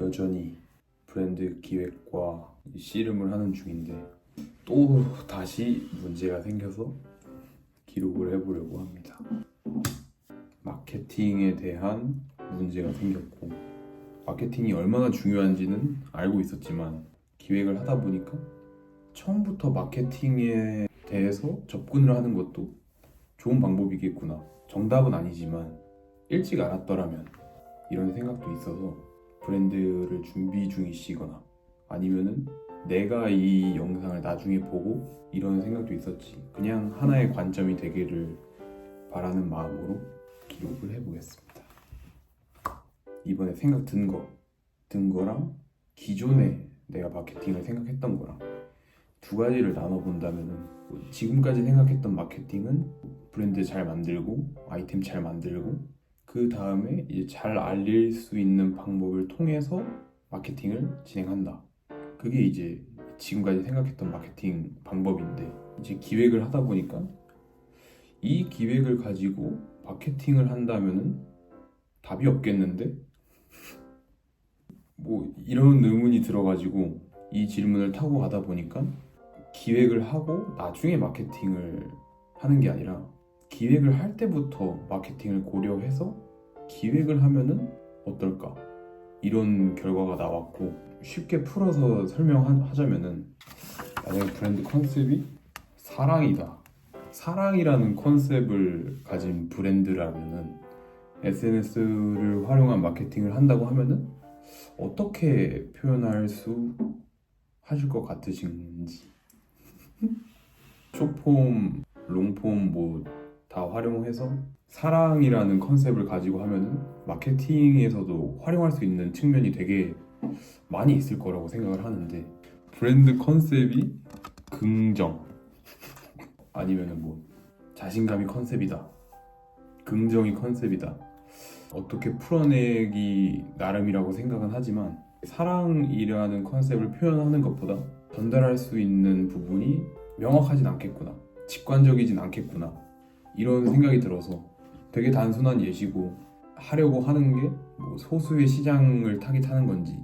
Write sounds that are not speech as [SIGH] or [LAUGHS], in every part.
여전히 브랜드 기획과 씨름을 하는 중인데 또 다시 문제가 생겨서 기록을 해보려고 합니다. 마케팅에 대한 문제가 생겼고 마케팅이 얼마나 중요한지는 알고 있었지만 기획을 하다 보니까 처음부터 마케팅에 대해서 접근을 하는 것도 좋은 방법이겠구나. 정답은 아니지만 일찍 알았더라면 이런 생각도 있어서 브랜드를 준비 중이시거나 아니면은 내가 이 영상을 나중에 보고 이런 생각도 있었지. 그냥 하나의 관점이 되기를 바라는 마음으로 기록을 해보겠습니다. 이번에 생각 든 거, 든 거랑 기존에 내가 마케팅을 생각했던 거랑 두 가지를 나눠 본다면은 뭐 지금까지 생각했던 마케팅은 브랜드 잘 만들고 아이템 잘 만들고 그 다음에 이제 잘 알릴 수 있는 방법을 통해서 마케팅을 진행한다. 그게 이제 지금까지 생각했던 마케팅 방법인데 이제 기획을 하다 보니까 이 기획을 가지고 마케팅을 한다면은 답이 없겠는데 뭐 이런 의문이 들어가지고 이 질문을 타고 가다 보니까 기획을 하고 나중에 마케팅을 하는 게 아니라 기획을 할 때부터 마케팅을 고려해서 기획을 하면은 어떨까? 이런 결과가 나왔고 쉽게 풀어서 설명하자면은 만약에 브랜드 컨셉이 사랑이다. 사랑이라는 컨셉을 가진 브랜드라면은 SNS를 활용한 마케팅을 한다고 하면은 어떻게 표현할 수 하실 것 같으신지. [LAUGHS] 쇼폼, 롱폼 뭐 다 활용해서 사랑이라는 컨셉을 가지고 하면은 마케팅에서도 활용할 수 있는 측면이 되게 많이 있을 거라고 생각을 하는데 브랜드 컨셉이 긍정 아니면은 뭐 자신감이 컨셉이다 긍정이 컨셉이다 어떻게 풀어내기 나름이라고 생각은 하지만 사랑이라는 컨셉을 표현하는 것보다 전달할 수 있는 부분이 명확하진 않겠구나 직관적이진 않겠구나 이런 생각이 들어서 되게 단순한 예시고 하려고 하는 게 뭐 소수의 시장을 타깃하는 건지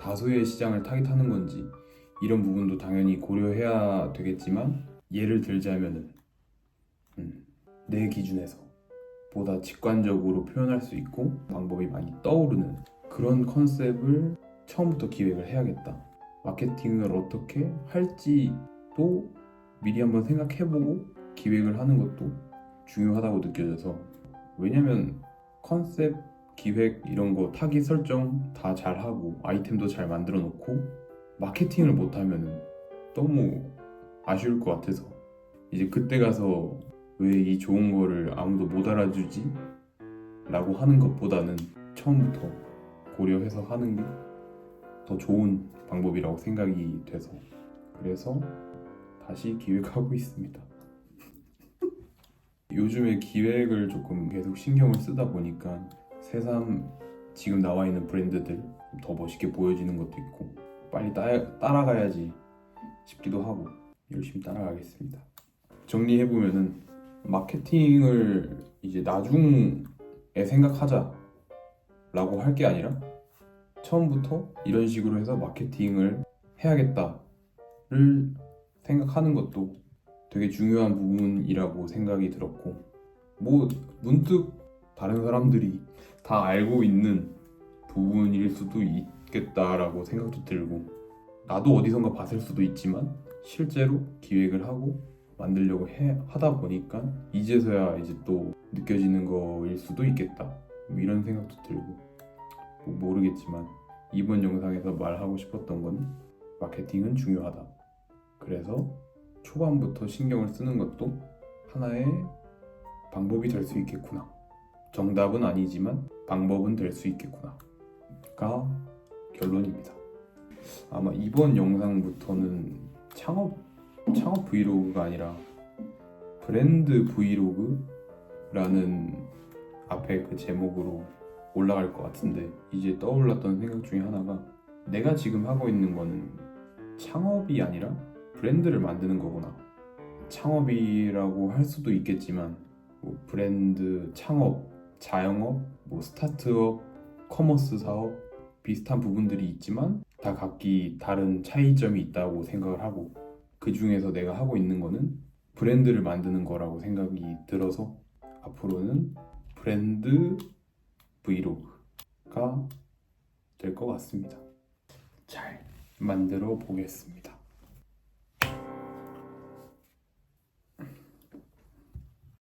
다수의 시장을 타깃하는 건지 이런 부분도 당연히 고려해야 되겠지만 예를 들자면은 음, 내 기준에서 보다 직관적으로 표현할 수 있고 방법이 많이 떠오르는 그런 컨셉을 처음부터 기획을 해야겠다. 마케팅을 어떻게 할지도 미리 한번 생각해보고 기획을 하는 것도 중요하다고 느껴져서 왜냐면 컨셉, 기획 이런 거 타깃 설정 다 잘하고 아이템도 잘 만들어 놓고 마케팅을 못하면 너무 아쉬울 것 같아서 이제 그때 가서 왜 이 좋은 거를 아무도 못 알아주지? 라고 하는 것보다는 처음부터 고려해서 하는 게 더 좋은 방법이라고 생각이 돼서 그래서 다시 기획하고 [LAUGHS] 있습니다. 요즘에 기획을 조금 계속 신경을 쓰다 보니까 새삼 지금 나와 있는 브랜드들 더 멋있게 보여지는 것도 있고 빨리 따, 따라가야지 싶기도 하고 열심히 따라가겠습니다. 정리해 보면은 마케팅을 이제 나중에 생각하자라고 할 게 아니라 처음부터 이런 식으로 해서 마케팅을 해야겠다를 생각하는 것도 되게 중요한 부분이라고 생각이 들었고 뭐 문득 다른 사람들이 다 알고 있는 부분일 수도 있겠다라고 생각도 들고 나도 어디선가 봤을 수도 있지만 실제로 기획을 하고 만들려고 해, 하다 보니까 이제서야 이제 또 느껴지는 거일 수도 있겠다. 뭐 이런 생각도 들고 뭐 모르겠지만 이번 영상에서 말하고 싶었던 건 마케팅은 중요하다. 그래서 초반부터 신경을 쓰는 것도 하나의 방법이 될 수 있겠구나. 정답은 아니지만 방법은 될 수 있겠구나. 가 결론입니다. 아마 이번 영상부터는 창업 창업 브이로그가 아니라 브랜드 브이로그라는 앞에 그 제목으로 올라갈 것 같은데 이제 떠올랐던 생각 중에 하나가 내가 지금 하고 있는 거는 창업이 아니라 브랜드를 만드는 거구나. 창업이라고 할 수도 있겠지만 뭐 브랜드 창업, 자영업, 뭐 스타트업, 커머스 사업 비슷한 부분들이 있지만 다 각기 다른 차이점이 있다고 생각을 하고 그 중에서 내가 하고 있는 거는 브랜드를 만드는 거라고 생각이 들어서 앞으로는 브랜드 브이로그가 될 것 같습니다. 잘 만들어 보겠습니다.